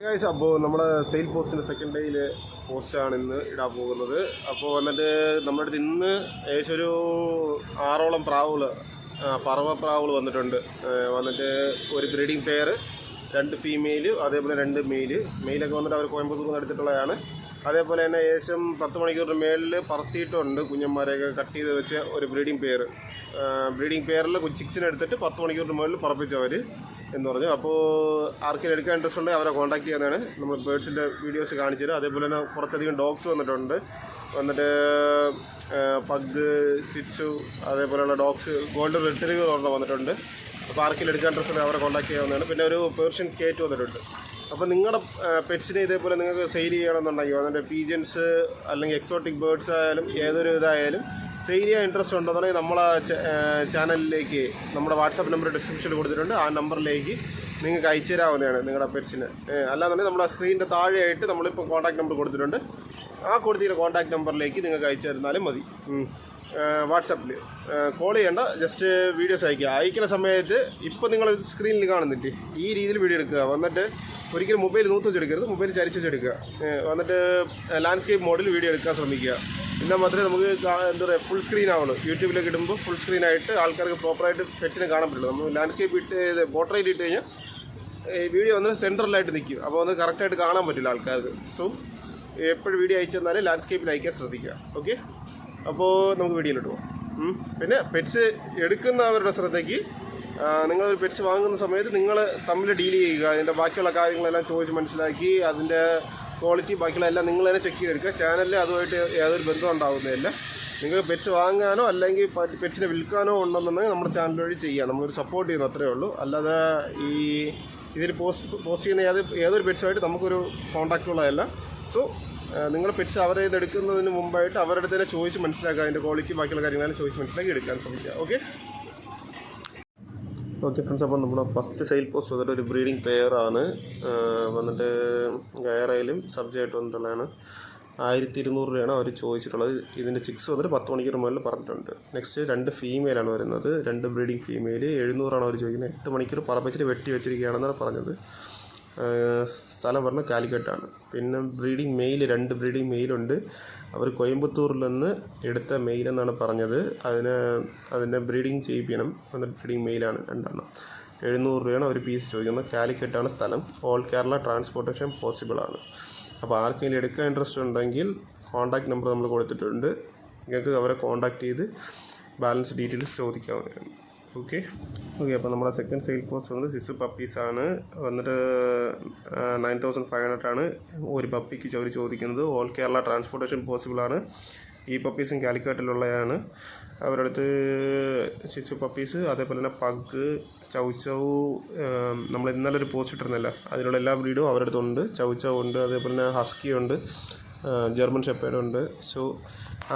Guys അപ്പോൾ നമ്മുടെ sale പോസ്റ്റിന്റെ സെക്കൻഡ് ഡേയിൽ പോസ്റ്റാണ് ഇന്ന് ഇടാൻ പോകുന്നത്. അപ്പോൾ വന്നിട്ട് നമ്മുടെ അടുത്ത് ഇന്ന് ഏകദേശം ഒരു ആറോളം പ്രാവുകൾ പറവ പ്രാവുകൾ വന്നിട്ടുണ്ട്. വന്നിട്ട് ഒരു ബ്രീഡിംഗ് പെയർ രണ്ട് ഫീമെയിൽ അതേപോലെ രണ്ട് മെയിൽ മെയിലൊക്കെ വന്നിട്ട് അവർ കോയമ്പത്തൂർ നിന്ന് എടുത്തിട്ടുള്ളതാണ്. അതേപോലെ തന്നെ ഏകദേശം പത്ത് മണിക്കൂറിന് മേളിൽ പറത്തിയിട്ടുണ്ട് കുഞ്ഞന്മാരെയൊക്കെ കട്ട് ചെയ്ത് വെച്ച ഒരു ബ്രീഡിംഗ് പെയർ ബ്രീഡിംഗ് പെയറിൽ ചിക്സിനെ എടുത്തിട്ട് പത്ത് മണിക്കൂറിന് മുകളിൽ പറപ്പിച്ചവർ എന്ന് പറഞ്ഞു. അപ്പോൾ ആർക്കെങ്കിലും എടുക്കാൻ ഇൻട്രസ്റ്റ് ഉണ്ടെങ്കിൽ അവരെ കോൺടാക്ട് ചെയ്യാനാണ് നമ്മൾ ബേഡ്സിന്റെ വീഡിയോസ് കാണിച്ചു തരും അതേപോലെ തന്നെ കുറച്ചധികം ഡോഗ്സ് വന്നിട്ടുണ്ട്. വന്നിട്ട് പഗ് സിറ്റ്സു അതേപോലെയുള്ള ഡോഗ്സ് ഗോൾഡൻ റിട്ടറിവ് ഒരെണ്ണം വന്നിട്ടുണ്ട്. ആർക്കെങ്കിലും എടുക്കാൻ ഡ്രസ്സിന് അവരെ കോൺടാക്ട് ചെയ്യാവുന്നതാണ്. പിന്നെ ഒരു പേർഷ്യൻ കേറ്റ് വന്നിട്ടുണ്ട്. അപ്പോൾ നിങ്ങളുടെ പെറ്റ്സിനെ ഇതേപോലെ നിങ്ങൾക്ക് സെയിൽ ചെയ്യണമെന്നുണ്ടെങ്കിൽ അതിന്റെ പീജൻസ് അല്ലെങ്കിൽ എക്സോട്ടിക് ബേർഡ്സ് ആയാലും ഏതൊരു ഇതായാലും സെയിൽ ചെയ്യാൻ ഇൻട്രസ്റ്റ് ഉണ്ടെന്നുണ്ടെങ്കിൽ നമ്മളെ ചാനലിലേക്ക് നമ്മുടെ വാട്സാപ്പ് നമ്പർ ഡിസ്ക്രിപ്ഷനിൽ കൊടുത്തിട്ടുണ്ട്. ആ നമ്പറിലേക്ക് നിങ്ങൾക്ക് അയച്ചു തരാവുന്നതാണ് നിങ്ങളുടെ പെറ്റ്സിന് അല്ലാന്നുണ്ടെങ്കിൽ നമ്മുടെ സ്ക്രീനിന്റെ താഴെയായിട്ട് നമ്മളിപ്പോൾ കോൺടാക്ട് നമ്പർ കൊടുത്തിട്ടുണ്ട്. ആ കൊടുത്തിരിക്കുന്ന കോൺടാക്ട് നമ്പറിലേക്ക് നിങ്ങൾക്ക് അയച്ചു തരുന്നാലും മതി വാട്സാപ്പിൽ കോൾ ചെയ്യേണ്ട ജസ്റ്റ് വീഡിയോസ് അയക്കുക. അയക്കുന്ന സമയത്ത് ഇപ്പോൾ നിങ്ങൾ സ്ക്രീനിൽ കാണുന്നില്ലേ? ഈ രീതിയിൽ വീഡിയോ എടുക്കുക. വന്നിട്ട് ഒരിക്കലും മൊബൈൽ നൂത്ത് വെച്ചെടുക്കരുത്. മൊബൈൽ ചരിച്ച് വെച്ചെടുക്കുക. വന്നിട്ട് ലാൻഡ്സ്കേപ്പ് മോഡിൽ വീഡിയോ എടുക്കാൻ ശ്രമിക്കുക. എന്നാൽ മാത്രമേ നമുക്ക് എന്താ പറയുക ഫുൾ സ്ക്രീൻ ആവുള്ളൂ. യൂട്യൂബിലേക്ക് ഇടുമ്പോൾ ഫുൾ സ്ക്രീൻ ആയിട്ട് ആൾക്കാർക്ക് പ്രോപ്പറായിട്ട് പെറ്റ്സിനെ കാണാൻ പറ്റുള്ളൂ നമ്മൾ ലാൻഡ്സ്കേപ്പ് ഇട്ട് പോർട്രേറ്റ് ഇട്ട് കഴിഞ്ഞാൽ വീഡിയോ വന്ന് സെൻട്രലായിട്ട് നിൽക്കും. അപ്പോൾ ഒന്ന് കറക്റ്റായിട്ട് കാണാൻ പറ്റില്ല ആൾക്കാർക്ക്. സോ എപ്പോഴും വീഡിയോ അയച്ചു തന്നാലും ലാൻഡ്സ്കേപ്പിൽ അയക്കാൻ ശ്രദ്ധിക്കുക. ഓക്കെ അപ്പോൾ നമുക്ക് വീഡിയോയിലോട്ട് പോകാം പിന്നെ പെറ്റ്സ് എടുക്കുന്നവരുടെ ശ്രദ്ധയ്ക്ക് നിങ്ങൾ പെറ്റ്സ് വാങ്ങുന്ന സമയത്ത് നിങ്ങൾ തമ്മിൽ ഡീൽ ചെയ്യുക അതിന്റെ ബാക്കിയുള്ള കാര്യങ്ങളെല്ലാം ചോദിച്ച് മനസ്സിലാക്കി അതിന്റെ ക്വാളിറ്റി ബാക്കിയുള്ള എല്ലാം നിങ്ങൾ തന്നെ ചെക്ക് ചെയ്തെടുക്കുക. ചാനലിൽ അതുമായിട്ട് യാതൊരു ബന്ധം ഉണ്ടാകുന്നതല്ല നിങ്ങൾ പെറ്റ്സ് വാങ്ങാനോ അല്ലെങ്കിൽ പെറ്റ്സിനെ വിൽക്കാനോ ഉണ്ടെന്നുണ്ടെങ്കിൽ നമ്മുടെ ചാനൽ വഴി ചെയ്യാം നമ്മളൊരു സപ്പോർട്ട് ചെയ്യുന്നു അത്രേ ഉള്ളൂ. അല്ലാതെ ഈ ഇതിൽ പോസ്റ്റ് പോസ്റ്റ് ചെയ്യുന്ന ഏത് ഏതൊരു പെറ്റ്സുമായിട്ട് നമുക്കൊരു കോൺടാക്റ്റ് ഉള്ളതല്ല. സോ നിങ്ങൾ പെറ്റ്സ് അവരെ ഇത് എടുക്കുന്നതിന് മുമ്പായിട്ട് അവരുടെ അടുത്ത് തന്നെ ചോദിച്ച് മനസ്സിലാക്കുക അതിന്റെ ക്വാളിറ്റി ബാക്കിയുള്ള കാര്യങ്ങളെല്ലാം ചോദിച്ച് മനസ്സിലാക്കി എടുക്കാൻ ശ്രമിക്കുക ഓക്കെ ഓക്കെ ഫ്രണ്ട്സ് അപ്പോൾ നമ്മുടെ ഫസ്റ്റ് സെയിൽ പോസ്റ്റ് വന്നിട്ട് ഒരു ബ്രീഡിംഗ് പെയറാണ് വന്നിട്ട് ഗയറയിലും സബ്ജക്റ്റ് വന്നിട്ടുള്ളതാണ്. ആയിരത്തി ഇരുന്നൂറ് രൂപയാണ് അവർ ചോദിച്ചിട്ടുള്ളത്. ഇതിന്റെ ചിക്സ് വന്നിട്ട് പത്ത് മണിക്കൂർ മുതൽ പറഞ്ഞിട്ടുണ്ട്. നെക്സ്റ്റ് രണ്ട് ഫീമെയിലാണ് വരുന്നത്. രണ്ട് ബ്രീഡിംഗ് ഫീമെയിൽ എഴുന്നൂറാണ് അവർ ചോദിക്കുന്നത്. എട്ട് മണിക്കൂർ പറപ്പിച്ചിട്ട് വെട്ടി വെച്ചിരിക്കുകയാണെന്നാണ് പറഞ്ഞത്. സ്ഥലം പറഞ്ഞാൽ കാലിക്കറ്റാണ്. പിന്നെ ബ്രീഡിംഗ് മെയിൽ രണ്ട് ബ്രീഡിംഗ് മെയിലുണ്ട് അവർ കോയമ്പത്തൂരിൽ നിന്ന് എടുത്ത മെയിലെന്നാണ് പറഞ്ഞത്. അതിന് അതിനെ ബ്രീഡിംഗ് ചെയ്യിപ്പിക്കണം. എന്നിട്ട് ബ്രീഡിംഗ് മെയിലാണ് രണ്ടെണ്ണം. എഴുന്നൂറ് രൂപയാണ് അവർ പീസ് ചോദിക്കുന്നത്. കാലിക്കറ്റാണ് സ്ഥലം. ഓൾ കേരള ട്രാൻസ്പോർട്ടേഷൻ പോസിബിൾ ആണ്. അപ്പോൾ ആർക്കെങ്കിലും എടുക്കാൻ ഇൻട്രസ്റ്റ് ഉണ്ടെങ്കിൽ കോൺടാക്ട് നമ്പർ നമ്മൾ കൊടുത്തിട്ടുണ്ട്. നിങ്ങൾക്ക് അവരെ കോൺടാക്ട് ചെയ്ത് ബാലൻസ് ഡീറ്റെയിൽസ് ചോദിക്കാവുന്നതാണ്. ഓക്കെ ഓക്കെ അപ്പോൾ നമ്മുടെ സെക്കൻഡ് സെയിൽ കോസ്റ്റ് വന്നത് സിക്സ് പപ്പീസാണ് വന്നിട്ട് നയൻ തൗസൻഡ് ഫൈവ് ഹൺഡ്രഡ് ആണ് ഒരു പപ്പിക്ക് അവർ ചോദിക്കുന്നത്. ഓൾ കേരള ട്രാൻസ്പോർട്ടേഷൻ പോസിബിളാണ് ഈ പപ്പീസും കാലിക്കറ്റിലുള്ളതാണ് അവരുടെ അടുത്ത് സിക്സ് പപ്പീസ് അതേപോലെ തന്നെ പഗ് ചൗച്ചവ് നമ്മൾ ഇന്നലെ ഒരു പോസ്റ്റ് ഇട്ടിരുന്നല്ലോ. അതിനുള്ള എല്ലാ ബ്രീഡും അവരുടെ അടുത്തുണ്ട് ചൗച്ചൗ ഉണ്ട് അതേപോലെ തന്നെ ഹസ്കി ഉണ്ട്. ജർമ്മൻ ഷെപ്പേഡ് ഉണ്ട് സോ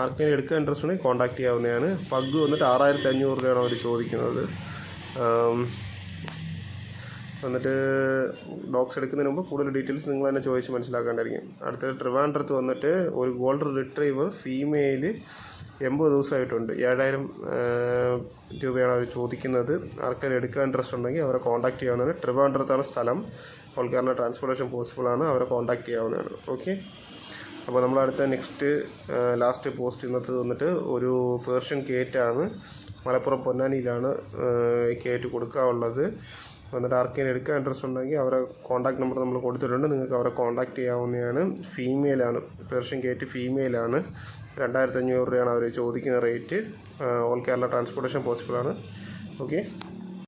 ആർക്കെങ്കിലും എടുക്കാൻ ഇൻട്രസ്റ്റ് ഉണ്ടെങ്കിൽ കോൺടാക്ട് ചെയ്യാവുന്നതാണ്. പഗ് വന്നിട്ട് ആറായിരത്തി അഞ്ഞൂറ് രൂപയാണ് അവർ ചോദിക്കുന്നത്. വന്നിട്ട് ഡോക്സ് എടുക്കുന്നതിന് മുമ്പ് കൂടുതൽ ഡീറ്റെയിൽസ് നിങ്ങൾ തന്നെ ചോദിച്ച് മനസ്സിലാക്കേണ്ടായിരിക്കും. അടുത്തത് ട്രിവാൻഡ്രത്ത് വന്നിട്ട് ഒരു ഗോൾഡ് റിട്രീവർ ഫീമെയിൽ എൺപത് ദിവസമായിട്ടുണ്ട്. ഏഴായിരം രൂപയാണ് അവർ ചോദിക്കുന്നത്. ആർക്കെങ്കിലും എടുക്കാൻ ഇൻട്രസ്റ്റ് ഉണ്ടെങ്കിൽ അവരെ കോൺടാക്ട് ചെയ്യാവുന്നതാണ്. ട്രിവാൻഡ്രത്താണ് സ്ഥലം. ഓൾ ട്രാൻസ്പോർട്ടേഷൻ പോസിബിൾ ആണ്. അവരെ കോൺടാക്ട് ചെയ്യാവുന്നതാണ്. ഓക്കെ അപ്പോൾ നമ്മൾ അടുത്ത നെക്സ്റ്റ് ലാസ്റ്റ് പോസ്റ്റ് ഇന്നത്തെ വന്നിട്ട് ഒരു പേർഷ്യൻ കേറ്റാണ്. മലപ്പുറം പൊന്നാനിയിലാണ് കേറ്റ് കൊടുക്കാനുള്ളത്. വന്നിട്ട് ആർക്കെങ്കിലും എടുക്കാൻ ഇൻട്രസ്റ്റ് ഉണ്ടെങ്കിൽ അവരെ കോൺടാക്ട് നമ്പർ നമ്മൾ കൊടുത്തിട്ടുണ്ട്. നിങ്ങൾക്ക് അവരെ കോൺടാക്ട് ചെയ്യാവുന്നതാണ്. ഫീമെയിലാണ് പേർഷ്യൻ കേറ്റ് ഫീമെയിലാണ് രണ്ടായിരത്തി അഞ്ഞൂറ് രൂപയാണ് അവർ ചോദിക്കുന്ന റേറ്റ് ഓൾ കേരള ട്രാൻസ്പോർട്ടേഷൻ പോസിബിളാണ് ഓക്കെ